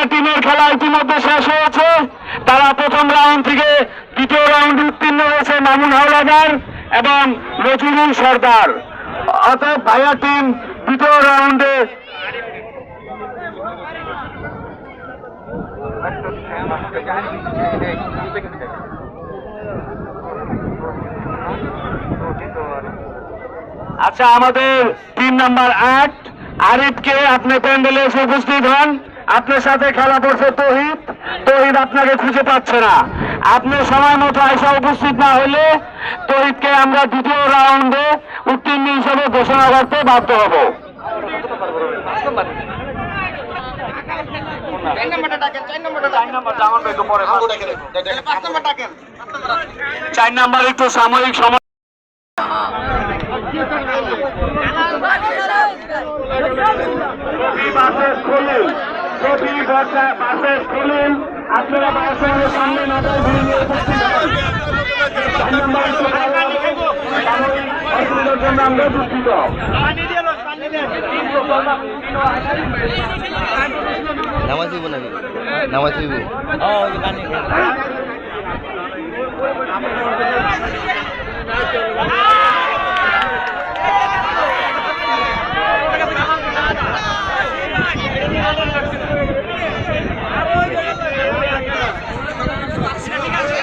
দুইটা টিমের খেলা ইতিমধ্যে শেষ হয়েছে, তারা প্রথম রাউন্ড থেকে দ্বিতীয় রাউন্ডে উত্তীর্ণ হয়েছে মামুন হাওলাদার এবং নজরুল সর্দার। অর্থাৎ ভাইয়া টিম দ্বিতীয় রাউন্ডে আচ্ছা আমাদের টিম নাম্বার আট, আরিফকে আপনি প্যান্ডেলে উপস্থিত হন। আপনার সাথে খেলা করছে তহিদ। তহিদ আপনাকে খুঁজে পাচ্ছে না। আপনি সময় মতো আইসা উপস্থিত না হলে তহিদকে আমরা দ্বিতীয় রাউন্ডে উত্তীর্ণ হিসেবে ঘোষণা করতে বাধ্য হব। চার নম্বর একটু সাময়িক সময়। প্রতি দরজা বাসে খোলেন আপনারা বাসের সামনে নজর ঘুরে নিয়ে উপস্থিত অসুবিধার জন্য আমরা দুঃখিত নামাজ নাকি নামাজ ঠিক আছে